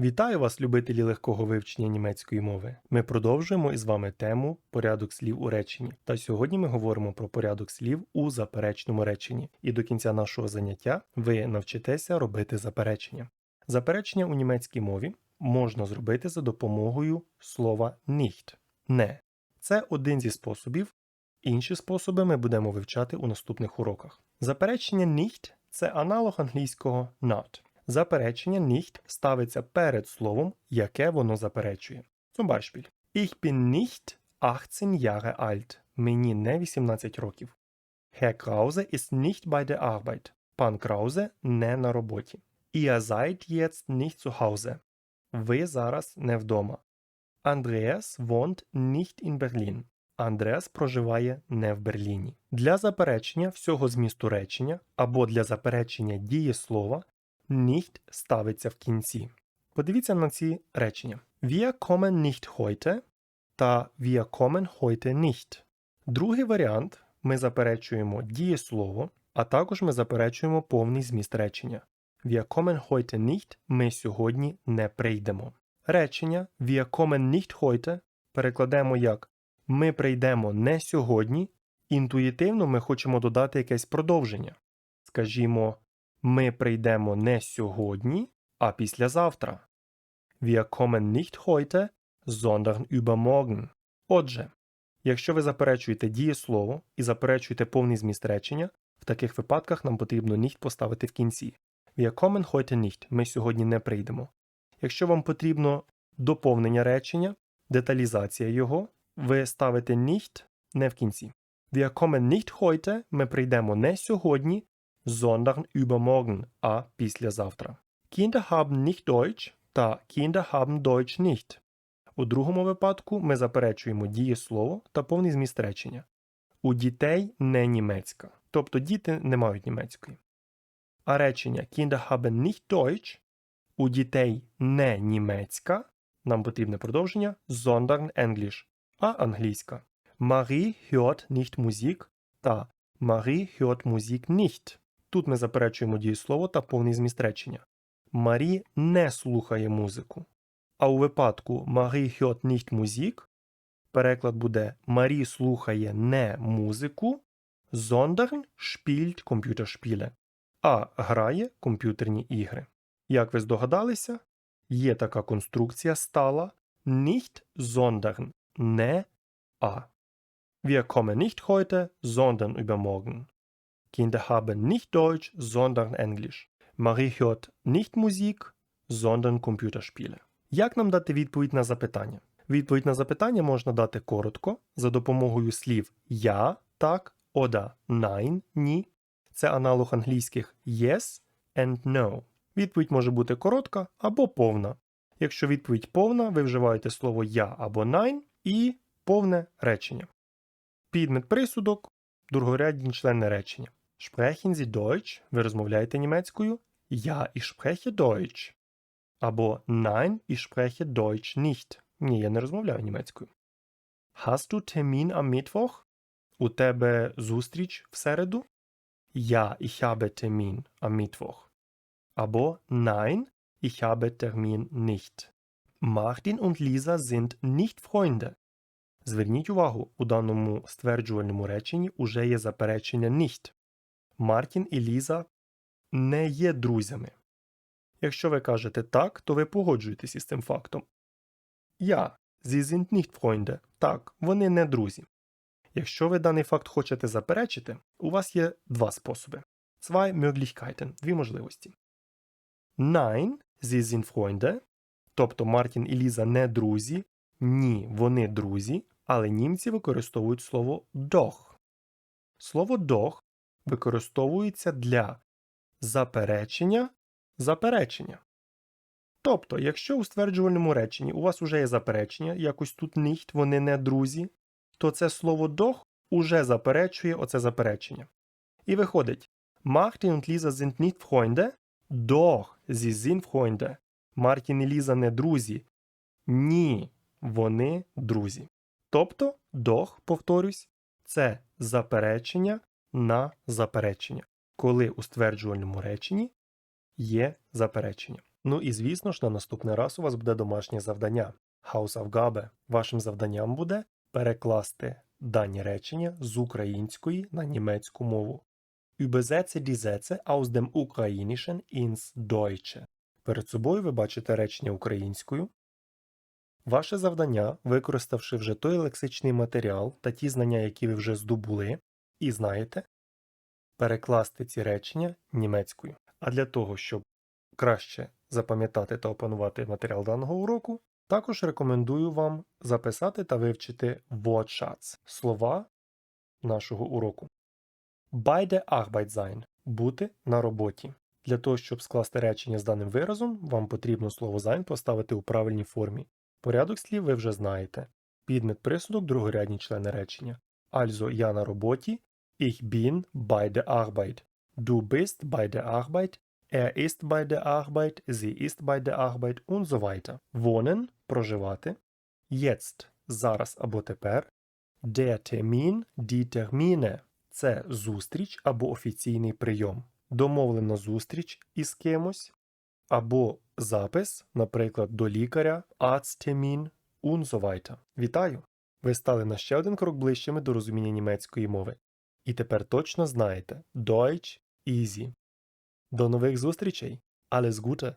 Вітаю вас, любителі легкого вивчення німецької мови. Ми продовжуємо із вами тему порядок слів у реченні. Та сьогодні ми говоримо про порядок слів у заперечному реченні. І до кінця нашого заняття ви навчитеся робити заперечення. Заперечення у німецькій мові можна зробити за допомогою слова nicht – не. Це один зі способів. Інші способи ми будемо вивчати у наступних уроках. Заперечення nicht – це аналог англійського not. Заперечення nicht ставиться перед словом, яке воно заперечує. Zum Beispiel. Ich bin nicht 18 Jahre alt. Мені не 18 років. Herr Krause ist nicht bei der Arbeit. Пан Краузе не на роботі. Ihr seid jetzt nicht zu Hause. Ви зараз не вдома. Andreas wohnt nicht in Berlin. Андреас проживає не в Берліні. Для заперечення всього змісту речення або для заперечення дієслова nicht ставиться в кінці. Подивіться на ці речення. Wir kommen nicht heute та wir kommen heute nicht. Другий варіант ми заперечуємо дієслово, а також ми заперечуємо повний зміст речення. Wir kommen heute nicht ми сьогодні не прийдемо. Речення Wir kommen nicht heute перекладемо як Ми прийдемо не сьогодні. Інтуїтивно ми хочемо додати якесь продовження. Скажімо, ми прийдемо не сьогодні, а післязавтра. Wir kommen nicht heute, sondern übermorgen. Отже, якщо ви заперечуєте дієслово і заперечуєте повний зміст речення, в таких випадках нам потрібно nicht поставити в кінці. Wir kommen heute nicht. Ми сьогодні не прийдемо. Якщо вам потрібно доповнення речення, деталізація його, ви ставите nicht не в кінці. Wir kommen nicht heute. Ми прийдемо не сьогодні, sondern übermorgen, а післязавтра. Kinder haben nicht Deutsch та Kinder haben Deutsch nicht. У другому випадку ми заперечуємо дієслово та повний зміст речення. У дітей не німецька, тобто діти не мають німецької. А речення Kinder haben nicht Deutsch у дітей не німецька, нам потрібне продовження sondern English, а англійська. Marie hört nicht Musik та Marie hört Musik nicht. Тут ми заперечуємо дієслово та повний зміст речення. Марі не слухає музику. А у випадку Marie hört nicht Musik переклад буде Марі слухає не музику, sondern spielt Computerspiele, а грає комп'ютерні ігри. Як ви здогадалися, є така конструкція стала nicht sondern не а. Wir kommen nicht heute, sondern übermorgen. Kinder haben nicht Deutsch, sondern Englisch. Marie hört nicht Musik, sondern Computerspiele. Як нам дати відповідь на запитання? Відповідь на запитання можна дати коротко за допомогою слів я, так, ода, nein, ні. Це аналог англійських yes and no. Відповідь може бути коротка або повна. Якщо відповідь повна, ви вживаєте слово я або nein і повне речення. Підмет присудок, другорядні члени речення. Sprechen Sie Deutsch? Ви розмовляєте німецькою? Ja, ich spreche Deutsch. Або Nein, ich spreche Deutsch nicht. Ні, я не розмовляю німецькою. Hast du Termin am Mittwoch? У тебе зустріч в середу? Ja, ich habe Termin am Mittwoch. Або Nein, ich habe Termin nicht. Martin und Lisa sind nicht Freunde. Зверніть увагу, у даному стверджувальному реченні уже є заперечення nicht. Мартін і Ліза не є друзями. Якщо ви кажете так, то ви погоджуєтесь із цим фактом. Я, sie sind. Так, вони не друзі. Якщо ви даний факт хочете заперечити, у вас є два способи. Zwei Möglichkeiten, дві можливості. Nein, sie sind Freunde, тобто Мартін і Ліза не друзі. Ні, вони друзі, але німці використовують слово doch. Слово doch використовується для заперечення заперечення. Тобто, якщо у стверджувальному реченні у вас уже є заперечення, якось тут nicht, вони не друзі, то це слово doch уже заперечує оце заперечення. І виходить, Martin und Lisa sind nicht Freunde, doch sie sind Freunde. Мартін і Ліза не друзі. Ні, вони друзі. Тобто, doch, повторюсь, це заперечення на заперечення, коли у стверджувальному реченні є заперечення. Ну і звісно ж, на наступний раз у вас буде домашнє завдання Hausaufgabe. Вашим завданням буде перекласти дані речення з української на німецьку мову. Übersetze die Sätze aus dem Ukrainischen ins Deutsche. Перед собою ви бачите речення українською. Ваше завдання, використавши вже той лексичний матеріал та ті знання, які ви вже здобули і знаєте, перекласти ці речення німецькою. А для того, щоб краще запам'ятати та опанувати матеріал даного уроку, також рекомендую вам записати та вивчити Wortschatz – слова нашого уроку. Bei der Arbeit sein – бути на роботі. Для того, щоб скласти речення з даним виразом, вам потрібно слово sein поставити у правильній формі. Порядок слів ви вже знаєте. Підмет присудок другорядні члени речення. Also я на роботі. Ich bin bei der Arbeit. Du bist bei der Arbeit. Er ist bei der Arbeit. Sie ist bei der Arbeit und so weiter. Wohnen – проживати. Jetzt – зараз або тепер. Der Termin – die Termine – це зустріч або офіційний прийом. Домовлена зустріч із кимось або запис, наприклад, до лікаря, Arzttermin und so weiter. Вітаю! Ви стали на ще один крок ближчими до розуміння німецької мови. І тепер точно знаєте Deutsch easy. До нових зустрічей! Alles Gute!